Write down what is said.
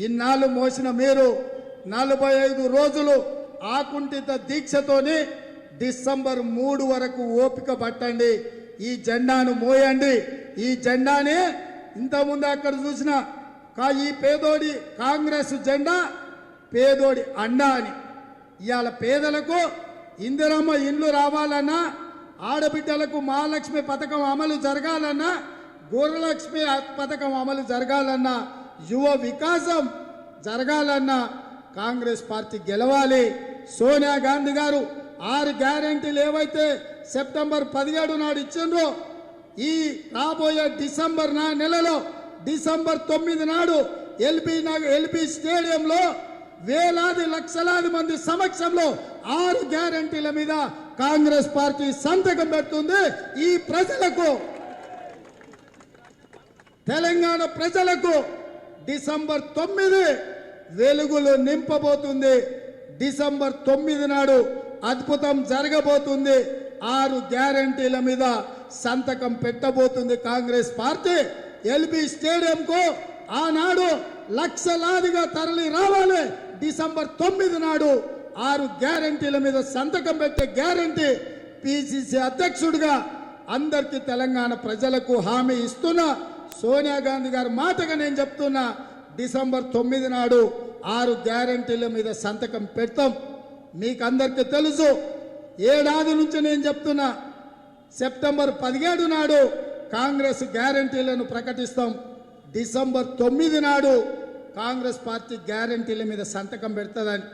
ఇన్నాళ్ళు మోసిన మీరు నలభై ఐదు రోజులు ఆకుంఠిత దీక్షతోని డిసెంబర్ మూడు వరకు ఓపిక పట్టండి. ఈ జెండాను మోయండి. ఈ జెండాని ఇంతకుముందు అక్కడ చూసిన కా- ఈ పేదోడి కాంగ్రెస్ జెండా పేదోడి అండా అని. ఇవాళ పేదలకు ఇందిరమ్మ ఇండ్లు రావాలన్నా ఆడబిడ్డలకు మహాలక్ష్మి పథకం అమలు జరగాలన్నా గోరలక్ష్మి పథకం అమలు జరగాలన్నా యువ వికాసం జరగాలన్న కాంగ్రెస్ పార్టీ గెలవాలి. సోనియా గాంధీ గారు ఆరు గ్యారంటీలు ఏవైతే సెప్టెంబర్ పదిహేడు నాడు ఇచ్చిండ్రో ఈ రాబోయే డిసెంబర్ నా నెలలో డిసెంబర్ తొమ్మిది నాడు ఎల్బీ నగర్ ఎల్బీ స్టేడియంలో వేలాది లక్షలాది మంది సమక్షంలో ఆరు గ్యారంటీల మీద కాంగ్రెస్ పార్టీ సంతకం పెడుతుంది. ఈ ప్రజలకు తెలంగాణ ప్రజలకు డిసెంబర్ తొమ్మిది వెలుగులు నింపబోతుంది. డిసెంబర్ తొమ్మిది నాడు అద్భుతం జరగబోతుంది. ఆరు గ్యారంటీల మీద సంతకం పెట్టబోతుంది కాంగ్రెస్ పార్టీ. ఎల్బీ స్టేడియంకు ఆనాడు లక్షలాదిగా తరలి రావాలి. డిసెంబర్ తొమ్మిది నాడు ఆరు గ్యారంటీల మీద సంతకం పెట్టే గ్యారంటీ పిసిసి అధ్యక్షుడిగా అందరికీ తెలంగాణ ప్రజలకు హామీ ఇస్తున్నా సోనియా గాంధీ గారి మాటగా నేను చెప్తున్నా డిసెంబర్ తొమ్మిది నాడు ఆరు గ్యారంటీల మీద సంతకం పెడతాం. మీకు అందరికీ తెలుసు ఏడాది నుంచి నేను చెప్తున్నా సెప్టెంబర్ పదిహేడు నాడు కాంగ్రెస్ గ్యారంటీలను ప్రకటిస్తాం. డిసెంబర్ తొమ్మిది నాడు కాంగ్రెస్ పార్టీ గ్యారంటీల మీద సంతకం పెడుతుందని